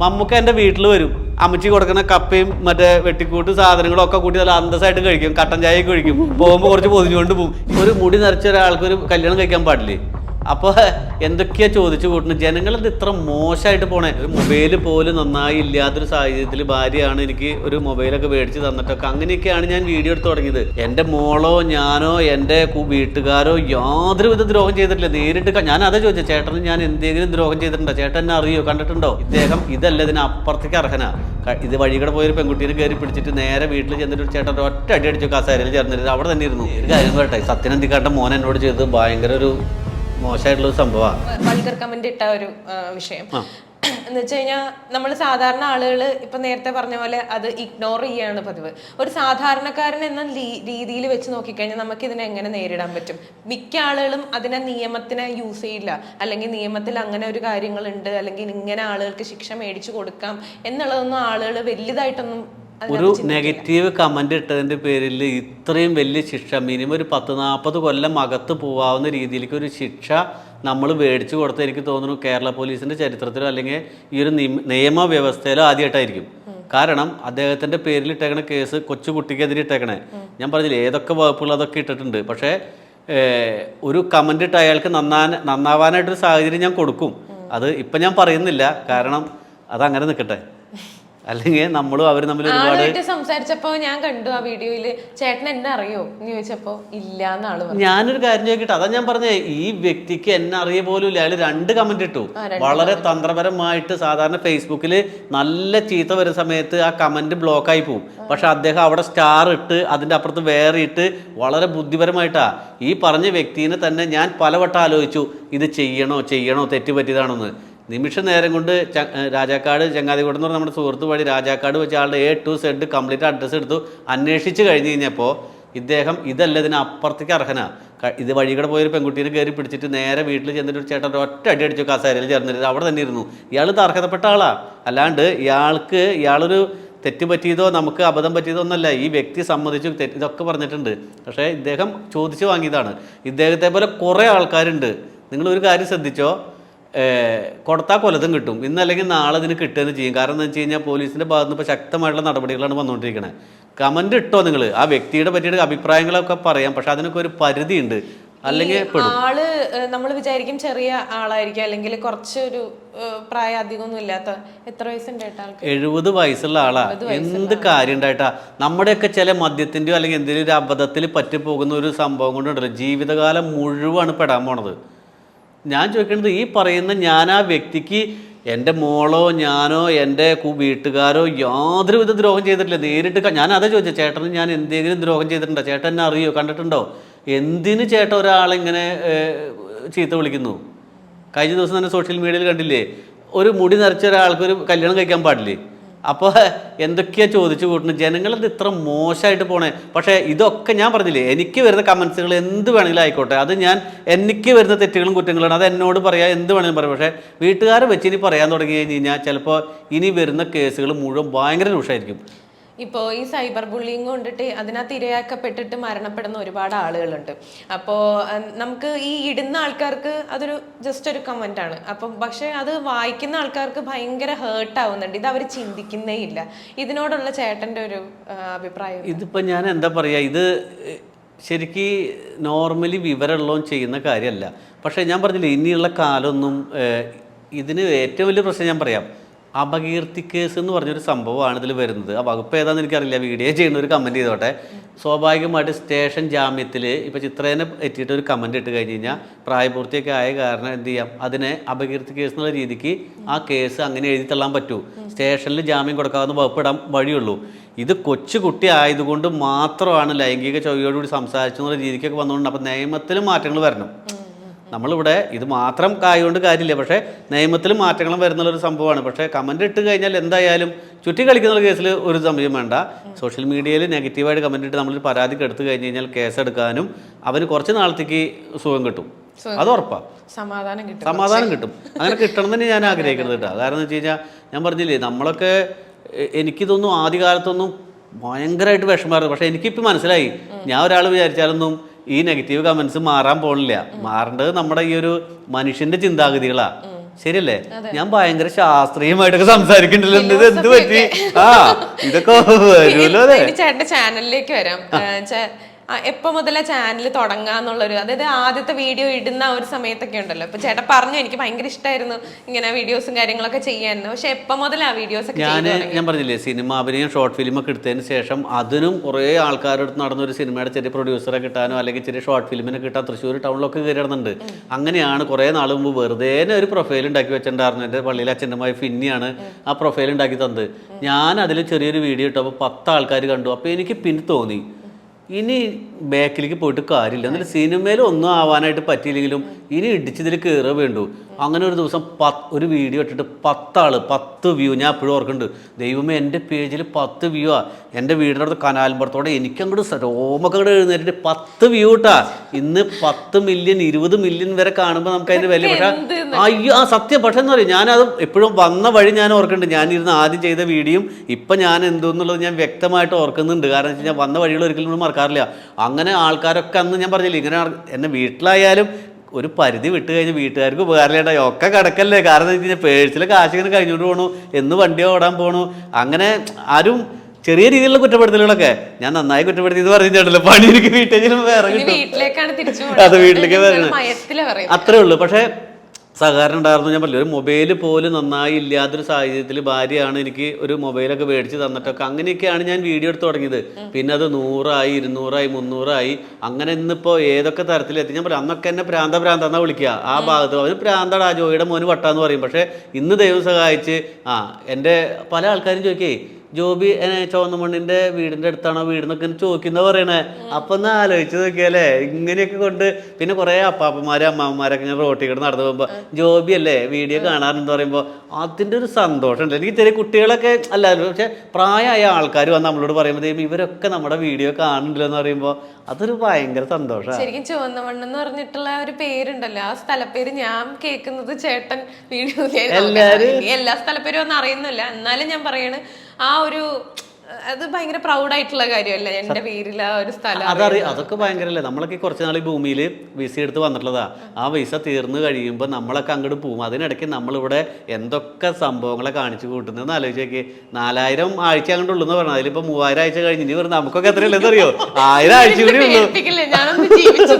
മമ്മൂക്ക എന്റെ വീട്ടിൽ വരും. അമ്മച്ചി കൊടുക്കുന്ന കപ്പയും മറ്റേ വെട്ടിക്കൂട്ട് സാധനങ്ങളും ഒക്കെ കൂട്ടി നല്ല അന്തസ്സായിട്ട് കഴിക്കും. കട്ടൻ ചായ കഴിക്കും. പോകുമ്പോൾ കുറച്ച് പൊതിഞ്ഞുകൊണ്ട് പോകും. ഒരു മുടി നിറച്ച ഒരാൾക്ക് ഒരു കല്യാണം കഴിക്കാൻ പാടില്ലേ? അപ്പോൾ എന്തൊക്കെയാ ചോദിച്ചു കൂട്ടുന്നത്? ജനങ്ങളത് ഇത്ര മോശമായിട്ട് പോണേ? ഒരു മൊബൈൽ പോലും നന്നായി ഇല്ലാത്തൊരു സാഹചര്യത്തിൽ ഭാര്യയാണ് എനിക്ക് ഒരു മൊബൈലൊക്കെ മേടിച്ച് തന്നിട്ടൊക്കെ അങ്ങനെയൊക്കെയാണ് ഞാൻ വീഡിയോ എടുത്ത് തുടങ്ങിയത്. എന്റെ മോളോ ഞാനോ എന്റെ വീട്ടുകാരോ യാതൊരു വിധ ദ്രോഹം ചെയ്തിട്ടില്ല. നേരിട്ട് ഞാൻ അതാ ചോദിച്ചത് ചേട്ടന് ഞാൻ എന്തെങ്കിലും ദ്രോഹം ചെയ്തിട്ടുണ്ടോ? ചേട്ടൻ എന്നെ അറിയോ? കണ്ടിട്ടുണ്ടോ? ഇദ്ദേഹം ഇതല്ല ഇതിന് അപ്പുറത്തേക്ക് അർഹനാ. ഇത് വഴികൂടെ പോയൊരു പെൺകുട്ടീനെ കയറി പിടിച്ചിട്ട് നേരെ വീട്ടിൽ ചെന്നിട്ട് ചേട്ടൻ ഒറ്റ അടി അടിച്ചു കസേരയിൽ ചേർന്നിട്ട് അവിടെ തന്നെ ഇരുന്നു. ഒരു കാര്യം പറയട്ടെ സത്യനന്ദിക്കാട്ട മോൻ എന്നോട് ചെയ്തത് ഭയങ്കര ഒരു മോശമായിട്ടുള്ള സംഭവമാണ് വൾഗർ കമന്റ് ഇട്ട ഒരു വിഷയം. എന്ന് വെച്ച് കഴിഞ്ഞാൽ നമ്മൾ സാധാരണ ആളുകൾ ഇപ്പൊ നേരത്തെ പറഞ്ഞ പോലെ അത് ഇഗ്നോർ ചെയ്യാണ് പതിവ്. ഒരു സാധാരണക്കാരൻ എന്ന രീതിയിൽ വെച്ച് നോക്കിക്കഴിഞ്ഞാൽ നമുക്ക് ഇതിനെ എങ്ങനെ നേരിടാൻ പറ്റും? മിക്ക ആളുകളും അതിനെ നിയമത്തിനെ യൂസ് ചെയ്യില്ല. അല്ലെങ്കിൽ നിയമത്തിൽ അങ്ങനെ ഒരു കാര്യങ്ങളുണ്ട്. അല്ലെങ്കിൽ ഇങ്ങനെ ആളുകൾക്ക് ശിക്ഷ മേടിച്ചു കൊടുക്കാം. എന്നുള്ളതൊന്നും ആളുകൾ വലുതായിട്ടൊന്നും ഒരു നെഗറ്റീവ് കമന്റ് ഇട്ടതിന്റെ പേരിൽ ഇത്രയും വലിയ ശിക്ഷ മിനിമം ഒരു പത്ത് നാൽപ്പത് കൊല്ലം അകത്ത് പോവാവുന്ന രീതിയിലേക്ക് ഒരു ശിക്ഷ നമ്മൾ മേടിച്ചു കൊടുത്ത എനിക്ക് തോന്നുന്നു കേരള പോലീസിന്റെ ചരിത്രത്തിലോ അല്ലെങ്കിൽ ഈ ഒരു നിയമ- നിയമവ്യവസ്ഥയിലോ ആദ്യമായിട്ടായിരിക്കും. കാരണം അദ്ദേഹത്തിന്റെ പേരിൽ ഇട്ടേക്കണ കേസ് കൊച്ചുകുട്ടിക്കെതിരെ ഇട്ടേക്കണേ. ഞാൻ പറഞ്ഞില്ലേ ഏതൊക്കെ വകുപ്പുകൾ അതൊക്കെ ഇട്ടിട്ടുണ്ട്. പക്ഷേ ഒരു കമന്റ് ഇട്ട് അയാൾക്ക് നന്നാൻ നന്നാവാനായിട്ടൊരു സാഹചര്യം ഞാൻ കൊടുക്കും. അത് ഇപ്പം ഞാൻ പറയുന്നില്ല. കാരണം അതങ്ങനെ നിൽക്കട്ടെ. അല്ലെങ്കിൽ നമ്മളും അവർ തമ്മിൽ ഒരുപാട് സംസാരിച്ചപ്പോ ഞാൻ കണ്ടു ആ വീഡിയോയിൽ ചേട്ടൻ എന്നെ അറിയോ? എന്ന് ചോദിച്ചപ്പോ ഇല്ല എന്ന് ആൾ പറഞ്ഞു ഞാനൊരു കാര്യം ചോദിക്കട്ടെ അതാ ഞാൻ പറഞ്ഞേ ഈ വ്യക്തിക്ക് എന്നെ അറിയ പോലും ഇല്ല. അയാൾ രണ്ട് കമന്റ് ഇട്ടു. വളരെ തന്ത്രപരമായിട്ട് സാധാരണ ഫേസ്ബുക്കിൽ നല്ല ചീത്ത വരുന്ന സമയത്ത് ആ കമന്റ് ബ്ലോക്ക് ആയി പോകും പക്ഷെ അദ്ദേഹം അവിടെ സ്റ്റാർ ഇട്ട് അതിന്റെ അപ്പുറത്ത് വേറെ ഇട്ട് വളരെ ബുദ്ധിപരമായിട്ടാ. ഈ പറഞ്ഞ വ്യക്തിനെ തന്നെ ഞാൻ പലവട്ടം ആലോചിച്ചു ഇത് ചെയ്യണോ ചെയ്യണോ തെറ്റ് പറ്റിയതാണെന്ന്? നിമിഷ നേരം കൊണ്ട് രാജാക്കാട് ചങ്ങാതികോട് എന്ന് പറഞ്ഞ നമ്മുടെ സുഹൃത്ത് വഴി രാജാക്കാട് വെച്ച് ആളുടെ A to Z complete address എടുത്തു അന്വേഷിച്ച് കഴിഞ്ഞ് കഴിഞ്ഞപ്പോൾ ഇദ്ദേഹം ഇതല്ല ഇതിന് അപ്പുറത്തേക്ക് അർഹനാണ് ഇത് ഇത് വഴികൂടെ പോയൊരു പെൺകുട്ടീനെ കയറി പിടിച്ചിട്ട് നേരെ വീട്ടിൽ ചെന്നിട്ട് ഒരു ചേട്ടൻ ഒറ്റ അടി അടിച്ചു കസേരയിൽ ചേർന്നിട്ട് അവിടെ തന്നെ ഇരുന്നു. ഇയാൾ ഇത് അർഹതപ്പെട്ട ആളാണ് അല്ലാണ്ട് ഇയാൾക്ക് ഇയാളൊരു തെറ്റ് പറ്റിയതോ നമുക്ക് അബദ്ധം പറ്റിയതോ ഒന്നല്ല. ഈ വ്യക്തി സമ്മതിച്ചു തെറ്റ് ഇതൊക്കെ പറഞ്ഞിട്ടുണ്ട്. പക്ഷേ ഇദ്ദേഹം ചോദിച്ചു വാങ്ങിയതാണ്. ഇദ്ദേഹത്തെ പോലെ കുറേ ആൾക്കാരുണ്ട്. നിങ്ങൾ ഒരു കാര്യം ശ്രദ്ധിച്ചോ? കൊടുത്താൽ കൊലതും കിട്ടും. ഇന്നല്ലെങ്കിൽ നാളെ ഇതിന് കിട്ടുകയെന്ന് ചെയ്യും. കാരണം എന്താ വെച്ച് കഴിഞ്ഞാൽ പോലീസിന്റെ ഭാഗത്ത് നിന്ന് ഇപ്പോൾ ശക്തമായിട്ടുള്ള നടപടികളാണ് വന്നുകൊണ്ടിരിക്കുന്നത് കമന്റ് ഇട്ടോ നിങ്ങൾ ആ വ്യക്തിയുടെ പറ്റിയിട്ട് അഭിപ്രായങ്ങളൊക്കെ പറയാം. പക്ഷെ അതിനൊക്കെ ഒരു പരിധിയുണ്ട്. അല്ലെങ്കിൽ ആൾ നമ്മൾ വിചാരിക്കും ചെറിയ ആളായിരിക്കും. അല്ലെങ്കിൽ കുറച്ചൊരു പ്രായം അധികമൊന്നും ഇല്ലാത്ത എത്ര വയസ്സുണ്ട് ഏട്ടാ ആൾക്ക്? എഴുപത് വയസ്സുള്ള ആളാ. എന്ത് കാര്യം ഉണ്ടായിട്ടാ നമ്മുടെയൊക്കെ ചില മദ്യത്തിന്റെയോ അല്ലെങ്കിൽ എന്തെങ്കിലും ഒരു അബദ്ധത്തിൽ പറ്റിപ്പോകുന്ന ഒരു സംഭവം കൊണ്ടുണ്ടല്ലോ. ജീവിതകാലം മുഴുവൻ പെടാൻ പോണത്. ഞാൻ ചോദിക്കുന്നത് ഈ പറയുന്ന ഞാൻ ആ വ്യക്തിക്ക് എന്റെ മോളോ ഞാനോ എന്റെ വീട്ടുകാരോ യാതൊരു വിധ ദ്രോഹം ചെയ്തിട്ടില്ല. നേരിട്ട് ഞാൻ അതാ ചോദിച്ചത് ചേട്ടന് ഞാൻ എന്തെങ്കിലും ദ്രോഹം ചെയ്തിട്ടുണ്ടോ? ചേട്ടൻ എന്നെ അറിയോ? കണ്ടിട്ടുണ്ടോ? എന്തിന് ചേട്ടൻ ഒരാളിങ്ങനെ ചീത്ത വിളിക്കുന്നു? കഴിഞ്ഞ ദിവസം തന്നെ സോഷ്യൽ മീഡിയയിൽ കണ്ടില്ലേ? ഒരു മുടി നിറച്ച ഒരാൾക്ക് ഒരു കല്യാണം കഴിക്കാൻ പാടില്ലേ? അപ്പോൾ എന്തൊക്കെയാ ചോദിച്ചു കൂട്ടുന്നത്? ജനങ്ങളത് ഇത്ര മോശമായിട്ട് പോണേ? പക്ഷേ ഇതൊക്കെ ഞാൻ പറഞ്ഞില്ലേ എനിക്ക് വരുന്ന കമൻസുകൾ എന്ത് വേണമെങ്കിലും ആയിക്കോട്ടെ. അത് ഞാൻ എനിക്ക് വരുന്ന തെറ്റുകളും കുറ്റങ്ങളാണ് അത് എന്നോട് പറയാം എന്ത് വേണമെങ്കിലും പറയാം. പക്ഷേ വീട്ടുകാരെ വെച്ച് ഇനി പറയാൻ തുടങ്ങി കഴിഞ്ഞ് കഴിഞ്ഞാൽ ചിലപ്പോൾ ഇനി വരുന്ന കേസുകൾ മുഴുവൻ ഭയങ്കര രൂക്ഷമായിരിക്കും. ഇപ്പോൾ ഈ സൈബർ ബുള്ളിങ് കൊണ്ടിട്ട് അതിനകത്ത് ഇരയാക്കപ്പെട്ടിട്ട് മരണപ്പെടുന്ന ഒരുപാട് ആളുകളുണ്ട്. അപ്പോൾ നമുക്ക് ഈ ഇടുന്ന ആൾക്കാർക്ക് അതൊരു ജസ്റ്റ് ഒരു കമന്റ് ആണ്. അപ്പം പക്ഷേ അത് വായിക്കുന്ന ആൾക്കാർക്ക് ഭയങ്കര ഹേർട്ട് ആവുന്നുണ്ട്. ഇത് അവർ ചിന്തിക്കുന്നേ ഇല്ല. ഇതിനോടുള്ള ചേട്ടന്റെ ഒരു അഭിപ്രായം ഇതിപ്പോൾ ഞാൻ എന്താ പറയുക ഇത് ശരിക്കും നോർമലി വിവരമുള്ളതും ചെയ്യുന്ന കാര്യമല്ല. പക്ഷേ ഞാൻ പറഞ്ഞില്ലേ ഇനിയുള്ള കാലമൊന്നും ഇതിന് ഏറ്റവും വലിയ പ്രശ്നം ഞാൻ പറയാം. അപകീർത്തി കേസ് എന്ന് പറഞ്ഞൊരു സംഭവമാണ് ഇതിൽ വരുന്നത്. ആ വകുപ്പ് ഏതാണെന്ന് എനിക്കറിയില്ല. വീഡിയോ ചെയ്യുന്ന ഒരു കമന്റ് ചെയ്തോട്ടെ. സ്വാഭാവികമായിട്ട് സ്റ്റേഷൻ ജാമ്യത്തിൽ ഇപ്പോൾ ചിത്രേനെ എത്തിയിട്ട് ഒരു കമന്റ് ഇട്ട് കഴിഞ്ഞ് കഴിഞ്ഞാൽ പ്രായപൂർത്തിയൊക്കെ ആയ കാരണം എന്ത് ചെയ്യാം? അതിനെ അപകീർത്തി കേസ് എന്നുള്ള രീതിക്ക് ആ കേസ് അങ്ങനെ എഴുതി തള്ളാൻ പറ്റൂ. സ്റ്റേഷനിൽ ജാമ്യം കൊടുക്കാവുന്ന വകുപ്പിടാൻ വഴിയുള്ളൂ. ഇത് കൊച്ചു കുട്ടി ആയതുകൊണ്ട് മാത്രമാണ് ലൈംഗിക ചൊവ്വയോടുകൂടി സംസാരിച്ചു എന്നുള്ള രീതിക്കൊക്കെ വന്നുകൊണ്ട് അപ്പോൾ നിയമത്തിൽ മാറ്റങ്ങൾ വരണം. നമ്മളിവിടെ ഇത് മാത്രം കായുകൊണ്ട് കാര്യമില്ല. പക്ഷേ നിയമത്തിൽ മാറ്റങ്ങളും വരുന്നുള്ളൊരു സംഭവമാണ്. പക്ഷേ കമന്റ് ഇട്ട് കഴിഞ്ഞാൽ എന്തായാലും ചുറ്റി കളിക്കുന്ന കേസിൽ ഒരു സമയം വേണ്ട. സോഷ്യൽ മീഡിയയിൽ നെഗറ്റീവായിട്ട് കമന്റ് ഇട്ട് നമ്മളൊരു പരാതിക്ക് എടുത്തു കഴിഞ്ഞ് കഴിഞ്ഞാൽ കേസെടുക്കാനും അവന് കുറച്ച് നാളത്തേക്ക് സുഖം കിട്ടും. അത് ഉറപ്പാണ് സമാധാനം കിട്ടും. സമാധാനം കിട്ടും. അങ്ങനെ കിട്ടണം തന്നെ ഞാൻ ആഗ്രഹിക്കുന്നത് കേട്ടോ. കാരണം എന്ന് വെച്ച് കഴിഞ്ഞാൽ ഞാൻ പറഞ്ഞില്ലേ നമ്മളൊക്കെ എനിക്കിതൊന്നും ആദ്യകാലത്തൊന്നും ഭയങ്കരമായിട്ട് വിഷമമായിരുന്നു. പക്ഷേ എനിക്കിപ്പോൾ മനസ്സിലായി. ഞാൻ ഒരാൾ വിചാരിച്ചാലൊന്നും ഈ നെഗറ്റീവ് കമൻസ് മാറാൻ പോണില്ല. മാറേണ്ടത് നമ്മുടെ ഈ ഒരു മനുഷ്യന്റെ ചിന്താഗതികളാ. ശരിയല്ലേ? ഞാൻ ഭയങ്കര ശാസ്ത്രീയമായിട്ടൊക്കെ സംസാരിക്കണ്ടല്ലോ ഇത് എന്ത് പറ്റി? ആ ഇതൊക്കെ വരുമല്ലോ ചേട്ടന്റെ ചാനലിലേക്ക് വരാം. ആ, ചേ- ആ, എപ്പോ മുതലാ ചാനൽ തുടങ്ങാന്നുള്ളൊരു അതായത് ആദ്യത്തെ വീഡിയോ ഇടുന്ന ആ ഒരു സമയത്തൊക്കെ ഉണ്ടല്ലോ. ഇപ്പൊ ചേട്ടൻ പറഞ്ഞു എനിക്ക് ഭയങ്കര ഇഷ്ടമായിരുന്നു ഇങ്ങനെ വീഡിയോസും കാര്യങ്ങളൊക്കെ ചെയ്യാൻ. പക്ഷെ എപ്പോ മുതലാ വീഡിയോസ് ഒക്കെ ഞാൻ ഞാൻ പറഞ്ഞില്ലേ സിനിമ അഭിനയം ഷോർട്ട് ഫിലിം ഒക്കെ എടുത്തതിന് ശേഷം അതിനും കുറേ ആൾക്കാരുടെ അടുത്ത് നടന്ന ഒരു സിനിമയുടെ ചെറിയ പ്രൊഡ്യൂസറെ കിട്ടാനോ അല്ലെങ്കിൽ ചെറിയ ഷോർട്ട് ഫിലിമിനെ കിട്ടാൻ തൃശ്ശൂർ ടൗണിലൊക്കെ കയറി നടന്നുണ്ട് അങ്ങനെയാണ് കുറേ നാൾ മുമ്പ് വെറുതെ ഒരു പ്രൊഫൈൽ ഉണ്ടാക്കി വെച്ചിട്ടുണ്ടായിരുന്നു. എന്റെ പള്ളിയിലെ അച്ഛന്റെ മായ ഫിന്നിയാണ് ആ പ്രൊഫൈൽ ഉണ്ടാക്കി തന്നത്. ഞാൻ അതിൽ ചെറിയൊരു വീഡിയോ ഇട്ടപ്പോൾ പത്ത് ആൾക്കാർ കണ്ടു. അപ്പോൾ എനിക്ക് പിന്നെ തോന്നി. ഇനി ബാക്കിലേക്ക് പോയിട്ട് കാര്യമില്ല. എന്നിട്ട് സിനിമയിൽ ഒന്നും ആവാനായിട്ട് പറ്റിയില്ലെങ്കിലും ഇനി ഇടിച്ചതിൽ കയറുക വേണ്ടു. അങ്ങനെ ഒരു ദിവസം പത്ത് ഒരു വീഡിയോ ഇട്ടിട്ട് പത്താൾ പത്ത് വ്യൂ ഞാൻ എപ്പോഴും ഓർക്കുന്നുണ്ട്. ദൈവമേ എന്റെ പേജിൽ പത്ത് വ്യൂ ആ. എന്റെ വീടിന്റെ അടുത്ത് കനാൽമ്പുറത്തോടെ എനിക്കങ്ങോട്ട് രോമൊക്കെ അങ്ങോട്ട് എഴുന്നേറ്റിട്ട് പത്ത് വ്യൂ ഇട്ടാ. ഇന്ന് പത്ത് മില്യൺ ഇരുപത് മില്യൺ വരെ കാണുമ്പോൾ നമുക്ക് അതിന്റെ വില പക്ഷേ അയ്യോ ആ സത്യം. പക്ഷേ എന്ന് പറയും ഞാനത് എപ്പോഴും വന്ന വഴി ഞാൻ ഓർക്കുന്നുണ്ട്. ഞാനിരുന്ന് ആദ്യം ചെയ്ത വീഡിയോയും ഇപ്പം ഞാൻ എന്തോന്നുള്ളത് ഞാൻ വ്യക്തമായിട്ട് ഓർക്കുന്നുണ്ട്. കാരണം വെച്ച് കഴിഞ്ഞാൽ വന്ന വഴികൾ ഒരിക്കലും നമ്മൾ മറക്കാറില്ല. അങ്ങനെ ആൾക്കാരൊക്കെ അന്ന് ഞാൻ പറഞ്ഞില്ല ഇങ്ങനെ എന്നെ വീട്ടിലായാലും ഒരു പരിധി വിട്ട് കഴിഞ്ഞ് വീട്ടുകാർക്ക് ഉപകാരമില്ലാണ്ടായി ഒക്കെ കിടക്കല്ലേ. കാരണം എന്താ വെച്ച് കഴിഞ്ഞാൽ പേഴ്സിലെ കാശ് ഇങ്ങനെ കഴിഞ്ഞുകൊണ്ട് പോകണു എന്ന് വണ്ടി ഓടാൻ പോകണു അങ്ങനെ ആരും ചെറിയ രീതിയിലുള്ള കുറ്റപ്പെടുത്തലുകളൊക്കെ. ഞാൻ നന്നായി കുറ്റപ്പെടുത്തി എന്ന് പറഞ്ഞിട്ടുണ്ടല്ലോ പണി എനിക്ക് വീട്ടിൽ വേറെ കിട്ടും. അത് വീട്ടിലേക്ക് അത്രേ ഉള്ളൂ. പക്ഷേ സഹകരണം ഉണ്ടായിരുന്നു. ഞാൻ പറഞ്ഞില്ല ഒരു മൊബൈൽ പോലും നന്നായി ഇല്ലാത്തൊരു സാഹചര്യത്തിൽ ഭാര്യയാണ് എനിക്ക് ഒരു മൊബൈലൊക്കെ മേടിച്ച് തന്നിട്ടൊക്കെ അങ്ങനെയൊക്കെയാണ് ഞാൻ വീഡിയോ എടുത്ത് തുടങ്ങിയത്. പിന്നെ അത് നൂറായി ഇരുന്നൂറായി മുന്നൂറായി അങ്ങനെ ഇന്നിപ്പോൾ ഏതൊക്കെ തരത്തിലെത്തി. ഞാൻ പറയാം അന്നൊക്കെ എന്നെ പ്രാന്ത പ്രാന്ത എന്നാ വിളിക്കുക. ആ ഭാഗത്ത് അവർ പ്രാന്തടാ ജോയിയുടെ മോന് വട്ടാന്ന് പറയും. പക്ഷേ ഇന്ന് ദൈവം സഹായിച്ച് ആ എന്റെ പല ആൾക്കാരും ചോദിക്കേ ജോബി ഏ, ചുവന്ന മണ്ണിന്റെ വീടിന്റെ അടുത്താണോ വീടിനൊക്കെ ചോദിക്കുന്ന പറയണേ. അപ്പൊ ഒന്ന് ആലോചിച്ച് നോക്കിയാലേ ഇങ്ങനെയൊക്കെ കൊണ്ട് പിന്നെ കുറെ അപ്പാപ്പന്മാരും അമ്മാമ്മമാരൊക്കെ ഇങ്ങനെ റോട്ടിൽ കൂടെ നടന്നു പോകുമ്പോ ജോബി അല്ലേ വീഡിയോ കാണാറുണ്ട് പറയുമ്പോ അതിന്റെ ഒരു സന്തോഷം ഉണ്ട് എനിക്ക് ചെറിയ കുട്ടികളൊക്കെ അല്ലായിരുന്നു പക്ഷെ പ്രായമായ ആൾക്കാർ വന്ന് നമ്മളോട് പറയുമ്പോൾ ഇവരൊക്കെ നമ്മുടെ വീഡിയോ കാണുന്നുണ്ടല്ലോ എന്ന് പറയുമ്പോൾ അതൊരു ഭയങ്കര സന്തോഷമാണ് ശരിക്കും ചുവന്ന മണ്ണെന്ന് പറഞ്ഞിട്ടുള്ള ഒരു പേരുണ്ടല്ലോ. ആ സ്ഥലപ്പേര് ഞാൻ കേൾക്കുന്നത് ചേട്ടൻ വീഡിയോ എല്ലാ സ്ഥലപ്പേരും ഒന്നും അറിയുന്നില്ല. എന്നാലും ഞാൻ പറയാണ് ആ ഒരു അത് ഭയങ്കര പ്രൗഡായിട്ടുള്ള കാര്യമല്ലേ എന്റെ പേരിൽ ആ ഒരു സ്ഥലം അതറിയ അതൊക്കെ ഭയങ്കരല്ലേ നമ്മളൊക്കെ കുറച്ച് നാൾ ഈ ഭൂമിയിൽ വിസ എടുത്ത് വന്നിട്ടുള്ളതാ. ആ വിസ തീർന്നു കഴിയുമ്പോൾ നമ്മളൊക്കെ അങ്ങോട്ട് പോകും അതിനിടയ്ക്ക് നമ്മളിവിടെ എന്തൊക്കെ സംഭവങ്ങളെ കാണിച്ചു കൂട്ടുന്നതെന്ന് ആലോചിച്ച് നോക്കി നാലായിരം ആഴ്ച അങ്ങോട്ട് ഉള്ളൂ എന്ന് അതിലിപ്പോ അതിലിപ്പോൾ മൂവായിരം ആഴ്ച കഴിഞ്ഞ്. ഇനി വെറുതെ നമുക്കൊക്കെ എത്രയല്ലെന്ന് അറിയോ ആയിരം ആഴ്ച കൂടി ഉള്ളൂ.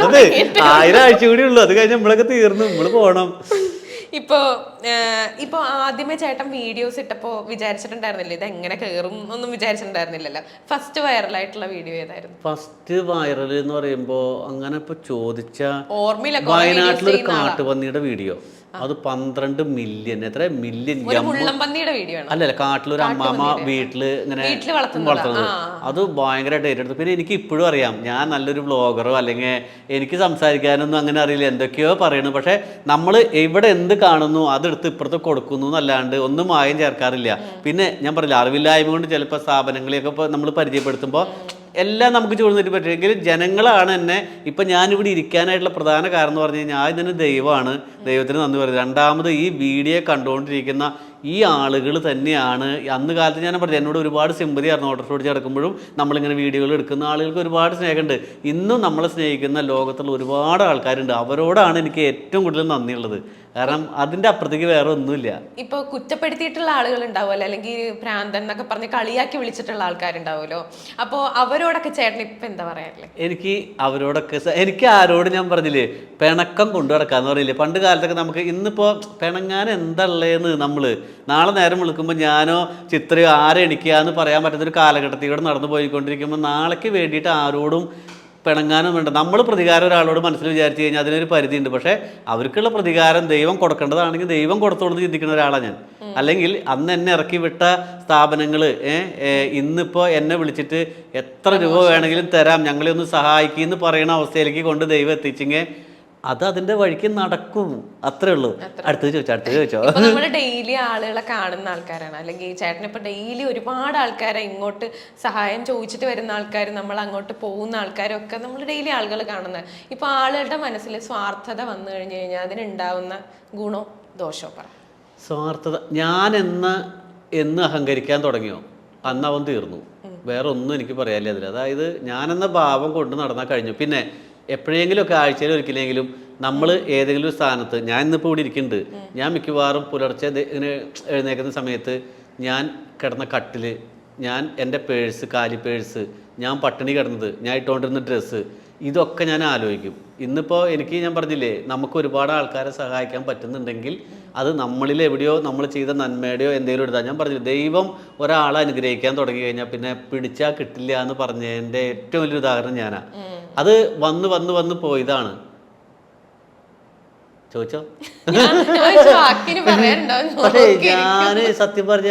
അതെ ആയിരം ആഴ്ച കൂടി ഉള്ളൂ. അത് കഴിഞ്ഞ് നമ്മളൊക്കെ തീർന്നു. നമ്മൾ പോകണം ഇപ്പോ ഇപ്പൊ ആദ്യമേ ചേട്ടൻ വീഡിയോസ് ഇട്ടപ്പോ വിചാരിച്ചിട്ടുണ്ടായിരുന്നില്ല? ഇത് എങ്ങനെ കയറും ഒന്നും വിചാരിച്ചിട്ടുണ്ടായിരുന്നില്ലല്ലോ. ഫസ്റ്റ് വൈറൽ ആയിട്ടുള്ള വീഡിയോ ഏതായിരുന്നു? ഫസ്റ്റ് വൈറൽ എന്ന് പറയുമ്പോൾ അങ്ങനെ ഇപ്പൊ ചോദിച്ച വയനാട്ടിലൊരു കാട്ടുപന്നിയുടെ വീഡിയോ അത് പന്ത്രണ്ട് മില്യൺ എത്ര? മില്യൺ ഒരു അല്ലല്ല കാട്ടിലൊരു അമ്മാമ്മ വീട്ടിൽ ഇങ്ങനെ വളർത്തുന്നത്. അത് ഭയങ്കരമായിട്ട് ഏറ്റെടുത്തു പിന്നെ എനിക്ക് ഇപ്പോഴും അറിയാം ഞാൻ നല്ലൊരു ബ്ലോഗറോ അല്ലെങ്കിൽ എനിക്ക് സംസാരിക്കാനൊന്നും അങ്ങനെ അറിയില്ല എന്തൊക്കെയോ പറയണു. പക്ഷെ നമ്മൾ എവിടെ എന്ത് കാണുന്നു അതെടുത്ത് ഇപ്പുറത്ത് കൊടുക്കുന്നു എന്നല്ലാണ്ട് ഒന്നും മായം ചേർക്കാറില്ല. പിന്നെ ഞാൻ പറയില്ല അറിവില്ലായ്മ കൊണ്ട് ചിലപ്പോൾ സ്ഥാപനങ്ങളെയൊക്കെ നമ്മൾ പരിചയപ്പെടുത്തുമ്പോൾ എല്ലാം നമുക്ക് ചോദിച്ചിട്ട് പറ്റും. എങ്കിലും ജനങ്ങളാണ് എന്നെ ഇപ്പം ഞാനിവിടെ ഇരിക്കാനായിട്ടുള്ള പ്രധാന കാരണം എന്ന് പറഞ്ഞു കഴിഞ്ഞാൽ ആദ്യം തന്നെ ദൈവമാണ്. ദൈവത്തിന് നന്ദി പറയുന്നത്. രണ്ടാമത് ഈ വീഡിയോ കണ്ടുകൊണ്ടിരിക്കുന്ന ഈ ആളുകൾ തന്നെയാണ്. അന്ന് കാലത്ത് ഞാൻ പറഞ്ഞു എന്നോട് ഒരുപാട് സിമ്പതി ആയിരുന്നു ഓട്ടർ ഓടിച്ച് നടക്കുമ്പോഴും നമ്മളിങ്ങനെ വീഡിയോകൾ എടുക്കുന്ന ആളുകൾക്ക് ഒരുപാട് സ്നേഹമുണ്ട്. ഇന്നും നമ്മളെ സ്നേഹിക്കുന്ന ലോകത്തുള്ള ഒരുപാട് ആൾക്കാരുണ്ട്. അവരോടാണ് എനിക്ക് ഏറ്റവും കൂടുതൽ നന്ദിയുള്ളത്. കാരണം അതിന്റെ അപ്പുറത്തേക്ക് വേറെ ഒന്നുമില്ല. ഇപ്പൊ കുറ്റപ്പെടുത്തിയിട്ടുള്ള ആളുകൾ ഉണ്ടാവുമല്ലോ അല്ലെങ്കിൽ ഭ്രാന്തൻ എന്നൊക്കെ പറഞ്ഞ് കളിയാക്കി വിളിച്ചിട്ടുള്ള ആൾക്കാരുണ്ടാവുമല്ലോ. അപ്പോ അവരോടൊക്കെ ചേട്ടൻ ഇപ്പൊ എന്താ പറയാറില്ലേ എനിക്ക് അവരോടൊക്കെ എനിക്ക് ആരോട് ഞാൻ പറഞ്ഞില്ലേ പിണക്കം കൊണ്ടു നടക്കാന്ന് പറയില്ലേ പണ്ട് കാലത്തൊക്കെ നമുക്ക് ഇന്നിപ്പോ പിണങ്ങാൻ എന്തള്ളേന്ന് നമ്മൾ നാളെ നേരം വിളിക്കുമ്പോൾ ഞാനോ ചിത്ര ആരെ എണിക്കുകയെന്ന് പറയാൻ പറ്റുന്നൊരു കാലഘട്ടത്തിൽ കാലഘട്ടത്തിലൂടെ നടന്നു പോയിക്കൊണ്ടിരിക്കുമ്പോൾ നാളേക്ക് വേണ്ടിയിട്ട് ആരോടും പിണങ്ങാനും വേണ്ട. നമ്മൾ പ്രതികാരം ഒരാളോട് മനസ്സിൽ വിചാരിച്ചു കഴിഞ്ഞാൽ അതിനൊരു പരിധിയുണ്ട്. പക്ഷേ അവർക്കുള്ള പ്രതികാരം ദൈവം കൊടുക്കേണ്ടതാണെങ്കിൽ ദൈവം കൊടുത്തോളെന്ന് ചിന്തിക്കുന്ന ഒരാളാണ് ഞാൻ. അല്ലെങ്കിൽ അന്ന് എന്നെ ഇറക്കി വിട്ട സ്ഥാപനങ്ങൾ ഇന്നിപ്പോൾ എന്നെ വിളിച്ചിട്ട് എത്ര രൂപ വേണമെങ്കിലും തരാം ഞങ്ങളെ ഒന്ന് സഹായിക്കുമെന്ന് പറയുന്ന അവസ്ഥയിലേക്ക് കൊണ്ട് ദൈവം എത്തിച്ചെങ്കിൽ അത് അതിന്റെ വഴിക്ക് നടക്കും. അത്രേ ഉള്ളൂ. അടുത്തത് ചോദിച്ചോ അടുത്തത് ചോദിച്ചോ? നമ്മൾ ഡെയിലി ആളുകളെ കാണുന്ന ആൾക്കാരാണ്. അല്ലെങ്കിൽ ചേട്ടൻ ഇപ്പൊ ഡെയിലി ഒരുപാട് ആൾക്കാരെ ഇങ്ങോട്ട് സഹായം ചോദിച്ചിട്ട് വരുന്ന ആൾക്കാർ നമ്മൾ അങ്ങോട്ട് പോകുന്ന ആൾക്കാരൊക്കെ നമ്മൾ ഡെയിലി ആളുകൾ കാണുന്നത് ഇപ്പൊ ആളുകളുടെ മനസ്സിൽ സ്വാർത്ഥത വന്നു കഴിഞ്ഞു കഴിഞ്ഞാൽ അതിനുണ്ടാവുന്ന ഗുണോ ദോഷോ പറ. സ്വാർത്ഥത. ഞാൻ എന്ന് എന്ന് അഹങ്കരിക്കാൻ തുടങ്ങിയോ? അന്ന് അവൻ തീർന്നു. വേറെ ഒന്നും എനിക്ക് പറയാനില്ല അതിൽ അതായത് ഞാനെന്ന ഭാവം കൊണ്ട് നടന്നാൽ കഴിഞ്ഞു. പിന്നെ എപ്പോഴെങ്കിലും ഒക്കെ ആഴ്ചയിൽ ഒരിക്കലെങ്കിലും നമ്മൾ ഏതെങ്കിലും ഒരു സ്ഥാനത്ത് ഞാൻ ഇന്നിപ്പോൾ ഇവിടെ ഇരിക്കുന്നുണ്ട്. ഞാൻ മിക്കവാറും പുലർച്ചെ ഇങ്ങനെ എഴുന്നേക്കുന്ന സമയത്ത് ഞാൻ കിടന്ന കട്ടിൽ ഞാൻ എന്റെ പേഴ്സ് കാലി പേഴ്സ് ഞാൻ പട്ടിണി കിടന്നത് ഞാൻ ഇട്ടുകൊണ്ടിരുന്ന ഡ്രസ്സ് ഇതൊക്കെ ഞാൻ ആലോചിക്കും. ഇന്നിപ്പോൾ എനിക്ക് ഞാൻ പറഞ്ഞില്ലേ നമുക്ക് ഒരുപാട് ആൾക്കാരെ സഹായിക്കാൻ പറ്റുന്നുണ്ടെങ്കിൽ അത് നമ്മളിൽ എവിടെയോ നമ്മൾ ചെയ്ത നന്മയുടെയോ എന്തെങ്കിലും എടുത്താൽ ഞാൻ പറഞ്ഞു ദൈവം ഒരാളെ അനുഗ്രഹിക്കാൻ തുടങ്ങി കഴിഞ്ഞാൽ പിന്നെ പിടിച്ചാൽ കിട്ടില്ല എന്ന് പറഞ്ഞതിന്റെ ഏറ്റവും വലിയ ഉദാഹരണം ഞാനാ. അത് വന്ന് വന്ന് വന്ന് പോയതാണ്. ചോദിച്ചോ? ഞാൻ സത്യം പറഞ്ഞ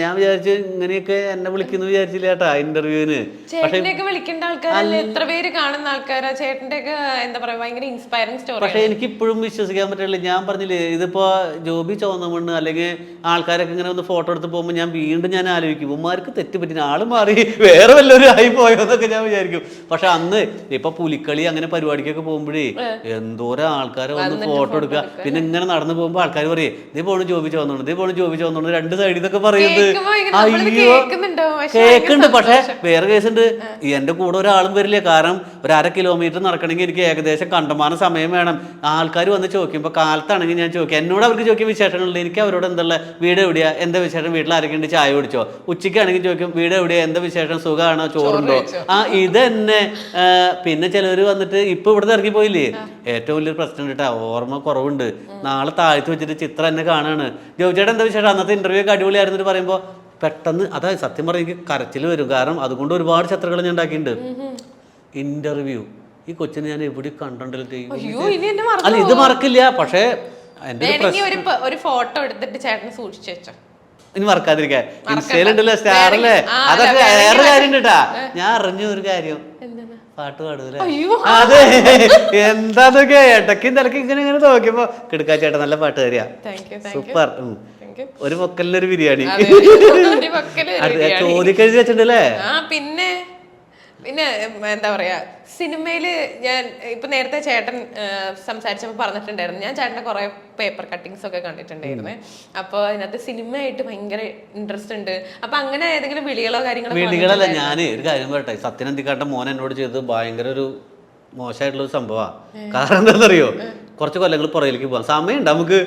ഞാൻ വിചാരിച്ചു ഇങ്ങനെയൊക്കെ എന്നെ വിളിക്കുന്നു വിചാരിച്ചില്ല ചേട്ടാ ഇന്റർവ്യൂവിന്. വിളിക്കേണ്ട ആൾക്കാരല്ലേ? എത്ര പേര് കാണുന്ന ആൾക്കാരാ? ചേട്ടന്റെ എന്താ പറയാ ഭയങ്കര ഇൻസ്പയറിംഗ് സ്റ്റോറി പക്ഷെ എനിക്ക് ഇപ്പോഴും വിശ്വസിക്കാൻ പറ്റില്ല ഞാൻ പറഞ്ഞില്ലേ ഇതിപ്പോ ജോബി ചോന്നമണ്ണ് അല്ലെങ്കിൽ ആൾക്കാരൊക്കെ ഇങ്ങനെ ഒന്ന് ഫോട്ടോ എടുത്ത് പോകുമ്പോൾ ഞാൻ വീണ്ടും ഞാൻ ആലോചിക്കും ഉമ്മാർക്ക് തെറ്റ് പറ്റി ആൾ മാറി വേറെ വല്ലവരും ആയി പോയോ എന്നൊക്കെ ഞാൻ വിചാരിക്കും. പക്ഷെ അന്ന് ഇപ്പൊ പുലിക്കളി അങ്ങനെ പരിപാടിക്കൊക്കെ പോകുമ്പോഴേ എന്തോരം ആൾക്കാരെ വന്ന് ഫോട്ടോ എടുക്കുക. പിന്നെ ഇങ്ങനെ നടന്നു പോകുമ്പോൾ ആൾക്കാർ പറയും നീ പോണു ജോബി വന്നോണ്ട് നീ പോണു ജോബി വന്നോണ്ട് രണ്ട് സൈഡിൽ നിന്നൊക്കെ പറയുന്നത്. അയ്യോ കേക്കുണ്ട് പക്ഷെ വേറെ കേസുണ്ട് ഉണ്ട്. എന്റെ കൂടെ ഒരാളും വരില്ല? കാരണം ഒരു അര കിലോമീറ്റർ നടക്കണമെങ്കിൽ എനിക്ക് ഏകദേശം കണ്ടമാനം സമയം വേണം. ആൾക്കാർ വന്ന് ചോദിക്കുമ്പോൾ കാലത്താണെങ്കിൽ ഞാൻ ചോദിക്കും എന്നോട് അവർക്ക് ചോദിക്കും വിശേഷങ്ങളുണ്ട്? എനിക്ക് അവരോട് എന്തുള്ള വീട് എവിടെയാ? എന്താ വിശേഷം? വീട്ടിൽ ആരൊക്കെ ഉണ്ട്? ചായ കുടിച്ചോ? ഉച്ചയ്ക്കാണെങ്കിൽ ചോദിക്കും വീട് എവിടെയാ? എന്താ വിശേഷം? സുഖമാണോ ചോറുണ്ടോ? ആ ഇത് തന്നെ പിന്നെ ചിലർ വന്നിട്ട് ഇപ്പൊ ഇവിടുന്ന് ഇറങ്ങി പോയില്ലേ ഏറ്റവും വലിയൊരു പ്രശ്നം കേട്ടാ ഓർമ്മ കുറവുണ്ട്. നാളെ താഴ്ത്തി വെച്ചിട്ട് ചിത്രം എന്നെ കാണാണ്. ജോബിച്ചേട്ടൻ എന്താ വിശേഷം? അന്നത്തെ ഇന്റർവ്യൂ ഒക്കെ അടിപൊളിയായിരുന്നു എന്ന് പറയുമ്പോൾ പെട്ടെന്ന് അതായത് സത്യം പറഞ്ഞാൽ എനിക്ക് കരച്ചിൽ വരും. കാരണം അതുകൊണ്ട് ഒരുപാട് ചിത്രങ്ങൾ ഞാൻ ഉണ്ടാക്കിയിട്ടുണ്ട്. ഇന്റർവ്യൂ ഈ കൊച്ചിനെ ഞാൻ എവിടെ കണ്ടിട്ടില്ല അല്ല ഇത് മറക്കില്ല. പക്ഷേ ഒരു ഫോട്ടോ എടുത്തിട്ട് ചേട്ടൻ സൂക്ഷിച്ചു വെച്ചോ. ഇനി മറക്കാതിരിക്കാൻ. ഇൻസ്റ്റയിലുണ്ടല്ലോ സ്റ്റാറല്ലേ അതൊക്കെ വേറെ കാര്യം കേട്ടാ ഞാൻ അറിഞ്ഞ ഒരു കാര്യം. പാട്ട് പാടൂല അതെ. എന്താന്നൊക്കെ ഇടയ്ക്കും തിലക്ക് ഇങ്ങനെ ഇങ്ങനെ നോക്കിയപ്പോ കിടക്കാ ചേട്ട നല്ല പാട്ട് തരിക സൂപ്പർ. ഒരു പൊക്കലിനൊരു ബിരിയാണി. ചോദിക്കഴുതി വെച്ചിട്ടുണ്ടല്ലേ? പിന്നെ? പിന്നെ എന്താ പറയാ സിനിമയിൽ ഞാൻ ഇപ്പൊ നേരത്തെ ചേട്ടൻ സംസാരിച്ചപ്പോൾ സംസാരിച്ചപ്പോ പറഞ്ഞിട്ടുണ്ടായിരുന്നു. ഞാൻ ചേട്ടന്റെ കുറെ പേപ്പർ കട്ടിങ്സ് ഒക്കെ കണ്ടിട്ടുണ്ടായിരുന്നു. അപ്പൊ അതിനകത്ത് സിനിമയായിട്ട് ഭയങ്കര ഇൻട്രസ്റ്റ് ഉണ്ട്. അപ്പൊ അങ്ങനെ ഏതെങ്കിലും വിളികളോ കാര്യങ്ങളോ വിളികളല്ല ഞാൻ ഒരു കാര്യം പറയട്ടെ. സത്യനന്ദിക്കാട്ട മോൻ എന്നോട് ചെയ്തത് ഭയങ്കര ഒരു മോശമായിട്ടുള്ള ഒരു സംഭവമാണ് കാരണം എന്താണെന്നറിയോ കുറച്ച് കൊല്ലങ്ങൾ പുറകിലേക്ക് പോകാം. സമയമുണ്ട് നമുക്ക്?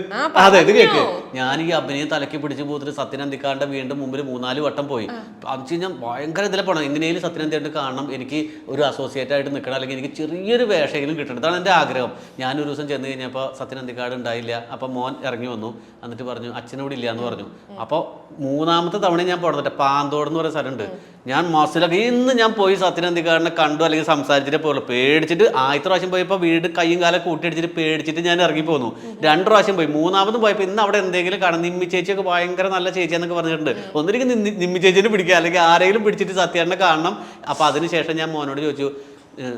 അതെ ഇത് കേക്ക്. ഞാൻ ഈ അഭിനയം തലക്കി പിടിച്ച് പോയിട്ട് സത്യനന്ദിക്കാരുടെ വീണ്ടും മുമ്പിൽ മൂന്നാൽ വട്ടം പോയി. അത് കഴിഞ്ഞാൽ ഭയങ്കര ഇതിലെ പോകണം എങ്ങനെയും സത്യനന്ദിയായിട്ട് കാണണം. എനിക്ക് ഒരു അസോസിയേറ്റ് ആയിട്ട് നിൽക്കണം. അല്ലെങ്കിൽ എനിക്ക് ചെറിയൊരു വേഷമെങ്കിലും കിട്ടണം. ഇതാണ് എന്റെ ആഗ്രഹം. ഞാനൊരു ദിവസം ചെന്ന് കഴിഞ്ഞപ്പോൾ സത്യനന്ദിക്കാട് ഉണ്ടായില്ല. അപ്പം മോൻ ഇറങ്ങി വന്നു. എന്നിട്ട് പറഞ്ഞു അച്ഛനോട് ഇല്ല എന്ന് പറഞ്ഞു. അപ്പോൾ മൂന്നാമത്തെ തവണ ഞാൻ പോകണം പാന്തോട് എന്ന് പറയുന്ന സ്ഥലമുണ്ട്. ഞാൻ മാസത്തിലൊക്കെ ഇന്ന് ഞാൻ പോയി സത്യനന്ദിക്കാടിനെ കണ്ടു അല്ലെങ്കിൽ സംസാരിച്ചിട്ട് പോകുള്ളൂ പേടിച്ചിട്ട് ആദ്യത്തെ പ്രാവശ്യം പോയപ്പോൾ വീട് കൈയും കാലം കൂട്ടിയടിച്ചിട്ട് പേടിച്ചിട്ട് ഞാൻ ഇറങ്ങി പോന്നു. രണ്ട് പ്രാവശ്യം പോയി. മൂന്നാമതും പോയപ്പോൾ ഇന്ന് അവിടെ എന്തെങ്കിലും കാണാം. നിമ്മി ചേച്ചിയൊക്കെ ഭയങ്കര നല്ല ചേച്ചിയെന്നൊക്കെ പറഞ്ഞിട്ടുണ്ട്. ഒന്നിരിക്കും നിമ്മി ചേച്ചിനെ പിടിക്കുക അല്ലെങ്കിൽ ആരെങ്കിലും പിടിച്ചിട്ട് സത്യേട്ടനെ കാണണം. അപ്പോൾ അതിനുശേഷം ഞാൻ മോനോട് ചോദിച്ചു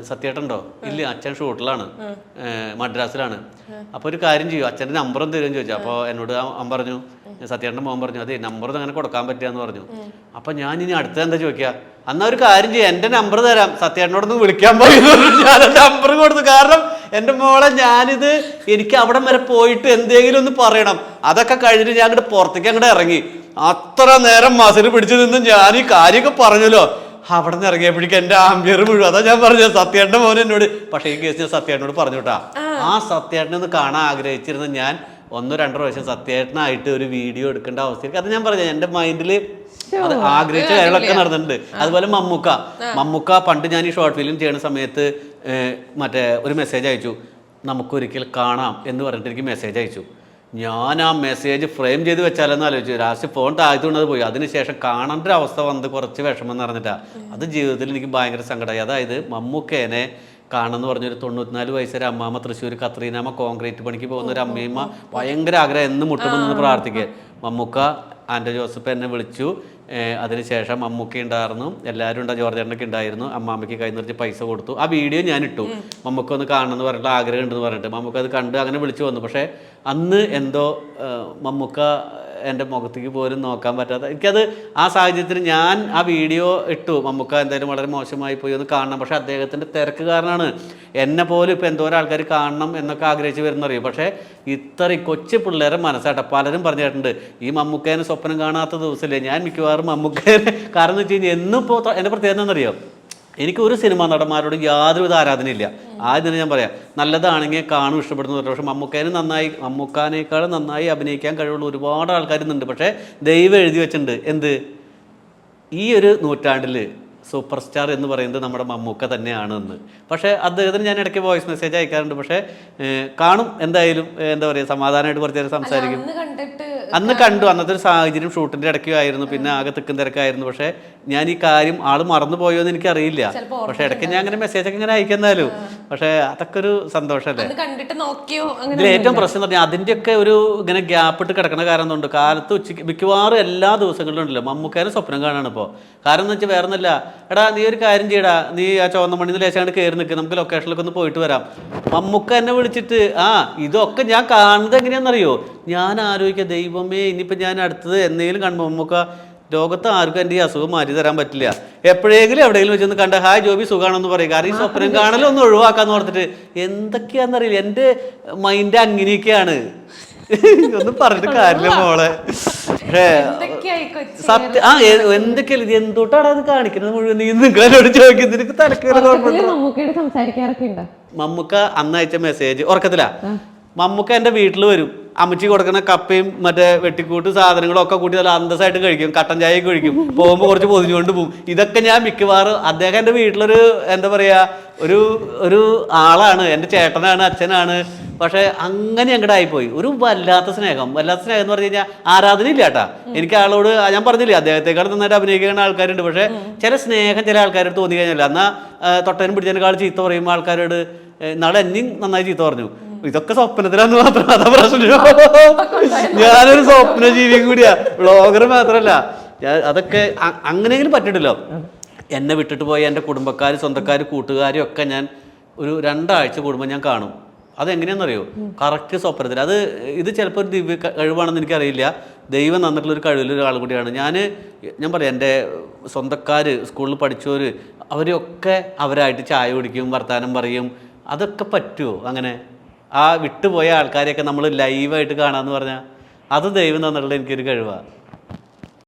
സത്യേട്ടുണ്ടോ ഇല്ല അച്ഛൻ ഷൂട്ടിലാണ്. മദ്രാസിലാണ്. അപ്പോൾ ഒരു കാര്യം ചെയ്യും. അച്ഛന്റെ ഒന്ന് തരുമെന്ന് ചോദിച്ചു. അപ്പോൾ എന്നോട് അവൻ പറഞ്ഞു സത്യേട്ടന്റെ മോൻ പറഞ്ഞു അതെ നമ്പർ അങ്ങനെ കൊടുക്കാൻ പറ്റിയെന്ന് പറഞ്ഞു. അപ്പോൾ ഞാൻ ഇനി അടുത്ത എന്താ ചോദിക്കുക എന്നാ ഒരു കാര്യം ചെയ്യാം. എന്റെ നമ്പർ തരാം. സത്യേട്ടനോടൊന്ന് വിളിക്കാൻ പറയുന്നു ഞാൻ നമ്പർ കൊടുത്തു. കാരണം എന്റെ മോളെ ഞാനിത് എനിക്ക് അവിടം വരെ പോയിട്ട് എന്തെങ്കിലും ഒന്ന് പറയണം. അതൊക്കെ കഴിഞ്ഞിട്ട് ഞാൻ അങ്ങോട്ട് പുറത്തേക്ക് അങ്ങോട്ട് ഇറങ്ങി. അത്ര നേരം മസിൽ പിടിച്ചു നിന്ന് ഞാൻ ഈ കാര്യമൊക്കെ പറഞ്ഞല്ലോ. അവിടെ നിന്ന് ഇറങ്ങിയപ്പോഴേക്കും എന്റെ ആംബിയർ മുഴുവൻ അതാ ഞാൻ പറഞ്ഞു സത്യേട്ടന്റെ മോൻ എന്നോട്. പക്ഷേ ഈ കേസ് ഞാൻ സത്യേട്ടനോട് പറഞ്ഞു കേട്ടാ ആ. സത്യേട്ടനെ ഒന്ന് കാണാൻ ആഗ്രഹിച്ചിരുന്ന ഞാൻ ഒന്നോ രണ്ടോ പ്രാവശ്യം സത്യേട്ടനായിട്ട് ഒരു വീഡിയോ എടുക്കേണ്ട അവസ്ഥയ്ക്ക് അത് ഞാൻ പറഞ്ഞു എന്റെ മൈൻഡിൽ അത് ആഗ്രഹിച്ച കാര്യങ്ങളൊക്കെ നടന്നിട്ടുണ്ട്. അതുപോലെ മമ്മൂക്ക. മമ്മൂക്ക പണ്ട് ഞാൻ ഈ ഷോർട്ട് ഫിലിം ചെയ്യുന്ന സമയത്ത് മറ്റേ ഒരു മെസ്സേജ് അയച്ചു. നമുക്കൊരിക്കൽ കാണാം എന്ന് പറഞ്ഞിട്ട് എനിക്ക് മെസ്സേജ് അയച്ചു. ഞാൻ ആ മെസ്സേജ് ഫ്രെയിം ചെയ്ത് വെച്ചാലെന്ന് ആലോചിച്ചു. ലാസ്റ്റ് ഫോൺ താഴ്ത്തുകൊണ്ടത് പോയി. അതിനുശേഷം കാണേണ്ട ഒരു അവസ്ഥ വന്നത് കുറച്ച് വിഷമം എന്ന് അത് ജീവിതത്തിൽ എനിക്ക് ഭയങ്കര സങ്കടമായി അതായത് മമ്മൂക്കേനെ കാണുമെന്ന് പറഞ്ഞൊരു തൊണ്ണൂറ്റിനാല് വയസ്സൊരു അമ്മാമ്മ തൃശ്ശൂർ കത്രീനാമ്മ കോൺക്രീറ്റ് പണിക്ക് പോകുന്ന ഒരു അമ്മയമ്മ ഭയങ്കര ആഗ്രഹം എന്ന് മുട്ടുമെന്ന് പ്രാർത്ഥിക്കുക. മമ്മൂക്ക ആന്റെ ജോസഫ് എന്നെ വിളിച്ചു. അതിനുശേഷം മമ്മൂക്ക ഉണ്ടായിരുന്നു. എല്ലാവരും ഉണ്ട്? ജോർജ് ചേട്ടനൊക്കെ ഉണ്ടായിരുന്നു. അമ്മാമ്മയ്ക്ക് കൈ നിർത്തി പൈസ കൊടുത്തു. ആ വീഡിയോ ഞാൻ ഇട്ടു. മമ്മൂക്ക ഒന്ന് കാണണമെന്ന് പറഞ്ഞിട്ട് ആഗ്രഹം ഉണ്ടെന്ന് പറഞ്ഞിട്ട്. മമ്മൂക്ക അത് കണ്ട് അങ്ങനെ വിളിച്ചു വന്നു. പക്ഷേ അന്ന് എന്തോ മമ്മൂക്ക എന്റെ മുഖത്തേക്ക് പോലും നോക്കാൻ പറ്റാത്ത എനിക്കത് ആ സാഹചര്യത്തിൽ ഞാൻ ആ വീഡിയോ ഇട്ടു. മമ്മുക്ക എന്തായാലും വളരെ മോശമായി പോയി ഒന്ന് കാണണം. പക്ഷേ അദ്ദേഹത്തിന്റെ തിരക്ക് കാരണമാണ് എന്നെ പോലും ഇപ്പോൾ എന്തോരം ആൾക്കാർ കാണണം എന്നൊക്കെ ആഗ്രഹിച്ച് വരുന്നറിയും പക്ഷേ ഇത്ര കൊച്ചു പിള്ളേരെ മനസ്സാട്ടെ. പലരും പറഞ്ഞിട്ടുണ്ട് ഈ മമ്മൂക്കേനെ സ്വപ്നം കാണാത്ത ദിവസമില്ലേ ഞാൻ മിക്കവാറും മമ്മൂക്കേനെ. കാരണം എന്ന് വെച്ച് കഴിഞ്ഞാൽ എന്നും ഇപ്പോൾ എന്റെ പ്രത്യേകത എന്നറിയോ എനിക്ക് ഒരു സിനിമാ നടന്മാരോട് യാതൊരുവിധ ആരാധനയില്ല. ആദ്യം തന്നെ ഞാൻ പറയാം നല്ലതാണെങ്കിൽ കാണും ഇഷ്ടപ്പെടുന്നു പക്ഷെ മമ്മൂക്കാനും നന്നായി മമ്മൂക്കാനേക്കാളും നന്നായി അഭിനയിക്കാൻ കഴിവുള്ള ഒരുപാട് ആൾക്കാരുന്നുണ്ട് പക്ഷേ ദൈവം എഴുതി വെച്ചിട്ടുണ്ട്. എന്ത്? ഈ ഒരു നൂറ്റാണ്ടിൽ സൂപ്പർ സ്റ്റാർ എന്ന് പറയുന്നത് നമ്മുടെ മമ്മൂക്ക തന്നെയാണ് എന്ന് പക്ഷേ അദ്ദേഹത്തിന് ഞാൻ ഇടയ്ക്ക് വോയിസ് മെസ്സേജ് അയക്കാറുണ്ട്. പക്ഷേ കാണും എന്തായാലും എന്താ പറയുക സമാധാനമായിട്ട് കുറച്ച് നേരം സംസാരിക്കും. കണ്ടിട്ട് അന്ന് കണ്ടു അന്നത്തെ ഒരു സാഹചര്യം ഷൂട്ടിന്റെ ഇടയ്ക്കും ആയിരുന്നു പിന്നെ ആകെ തിക്കും തിരക്കായിരുന്നു. പക്ഷെ ഞാൻ ഈ കാര്യം ആൾ മറന്നു പോയോ എന്ന് എനിക്കറിയില്ല പക്ഷെ ഇടയ്ക്ക് ഞാൻ അങ്ങനെ മെസ്സേജ് ഒക്കെ ഇങ്ങനെ അയക്കുന്നാലും പക്ഷേ അതൊക്കെ ഒരു സന്തോഷമല്ലേ ഇതിൽ ഏറ്റവും പ്രശ്നം പറഞ്ഞാൽ അതിന്റെയൊക്കെ ഒരു ഇങ്ങനെ ഗ്യാപ്പ് ഇട്ട് കിടക്കുന്ന കാരണം കൊണ്ട് കാലത്ത് ഉച്ചയ്ക്ക് മിക്കവാറും എല്ലാ ദിവസങ്ങളിലും ഉണ്ടല്ലോ. മമ്മൂക്കാരും സ്വപ്നം കാണാണ് ഇപ്പോൾ കാരണം എന്ന് വെച്ചാൽ വേറെ ഒന്നല്ല എടാ നീ ഒരു കാര്യം ചെയ്യടാ. നീ ആ ചുവന്ന മണ്ണിന്ന് ലേശാണ്ട് കയറി നിൽക്കുക നമുക്ക് ലൊക്കേഷനിലൊക്കെ ഒന്ന് പോയിട്ട് വരാം. മമ്മൂക്ക എന്നെ വിളിച്ചിട്ട് ആ ഇതൊക്കെ ഞാൻ കാണുന്നത് എങ്ങനെയാണെന്നറിയോ? ഞാൻ ആലോചിക്കുക ദൈവമേ ഇനിയിപ്പോൾ ഞാൻ അടുത്തത് എന്തെങ്കിലും കാണുമ്പോൾ മമ്മൂക്ക ലോകത്ത് ആർക്കും എന്റെ ഈ അസുഖം മാറ്റി തരാൻ പറ്റില്ല. എപ്പോഴെങ്കിലും എവിടെയെങ്കിലും വെച്ചൊന്ന് കണ്ട ഹായ് ജോബി സുഖാണെന്ന് പറയും. കാരണം ഈ സ്വപ്നം കാണലൊന്നും ഒഴിവാക്കാന്ന് ഓർത്തിട്ട് എന്തൊക്കെയാണെന്നറിയില്ല എന്റെ മൈൻഡ് അങ്ങനെയൊക്കെയാണ്. ഒന്നും പറഞ്ഞിട്ട് കാര്യമില്ല മോളെ. സത്യം ആ എന്തൊക്കെയല്ല ഇത് എന്തുകൊണ്ടാണ് അത് കാണിക്കുന്നത് മുഴുവൻ? നീ നിങ്ങളോട് ചോദിക്കുന്നത് സംസാരിക്കാറൊക്കെ ഉണ്ടോ? മമ്മൂക്ക അന്ന് അയച്ച മെസ്സേജ് ഉറക്കത്തില്ല മമ്മൂക്ക എന്റെ വീട്ടിൽ വരും. അമ്മച്ചി കൊടുക്കുന്ന കപ്പയും മറ്റേ വെട്ടിക്കൂട്ട് സാധനങ്ങളും ഒക്കെ കൂട്ടി നല്ല അന്തസ്സായിട്ട് കഴിക്കും. കട്ടൻ ചായ കഴിക്കും. പോകുമ്പോൾ കുറച്ച് പൊതിഞ്ഞുകൊണ്ട് പോകും. ഇതൊക്കെ ഞാൻ മിക്കവാറും അദ്ദേഹം എന്റെ വീട്ടിലൊരു എന്താ പറയുക ഒരു ഒരു ആളാണ്. എന്റെ ചേട്ടനാണ് അച്ഛനാണ്. പക്ഷേ അങ്ങനെ അങ്ങോട്ട് ആയിപ്പോയി. ഒരു വല്ലാത്ത സ്നേഹം. വല്ലാത്ത സ്നേഹം എന്ന് പറഞ്ഞു കഴിഞ്ഞാൽ ആരാധന ഇല്ല കേട്ടാ. എനിക്ക് ആളോട് ഞാൻ പറഞ്ഞില്ലേ അദ്ദേഹത്തെക്കാൾ നന്നായിട്ട് അഭിനയിക്കുന്ന ആൾക്കാരുണ്ട്. പക്ഷേ ചില സ്നേഹം ചില ആൾക്കാരോട് തോന്നി കഴിഞ്ഞാൽ എന്നാ തൊട്ടനും പിടിച്ചതിനേക്കാൾ ചീത്ത പറയുമ്പോൾ ആൾക്കാരോട് നാളെ എന്നെയും നന്നായി ചീത്ത പറഞ്ഞു. ഇതൊക്കെ സ്വപ്നത്തിലാന്ന് മാത്രം അതാ പ്രശ്നം. ഞാനൊരു സ്വപ്ന ജീവി കൂടിയാ. വ്ളോഗർ മാത്രല്ല. ഞാൻ അതൊക്കെ അങ്ങനെയെങ്കിലും പറ്റിയിട്ടല്ലോ. എന്നെ വിട്ടിട്ട് പോയി എന്റെ കുടുംബക്കാർ സ്വന്തക്കാർ കൂട്ടുകാരും ഒക്കെ ഞാൻ ഒരു രണ്ടാഴ്ച കൂടുമ്പോൾ ഞാൻ കാണും. അതെങ്ങനെയാണെന്നറിയോ കറക്റ്റ് സ്വപ്നത്തിൽ അത് ഇത് ചിലപ്പോൾ ഒരു ദിവ്യ കഴിവാണെന്ന് എനിക്കറിയില്ല. ദൈവം തന്നിട്ടുള്ള ഒരു കഴിവിൽ ഒരാൾ കൂടിയാണ്. ഞാൻ ഞാൻ പറയാം എന്റെ സ്വന്തക്കാർ സ്കൂളിൽ പഠിച്ചവർ അവരൊക്കെ അവരായിട്ട് ചായ കുടിക്കും വർത്തമാനം പറയും. അതൊക്കെ പറ്റുമോ അങ്ങനെ? ആ വിട്ടുപോയ ആൾക്കാരെയൊക്കെ നമ്മൾ ലൈവായിട്ട് കാണാമെന്ന് പറഞ്ഞാൽ അത് ദൈവം തന്നിട്ടുള്ള എനിക്കൊരു കഴിവാണ്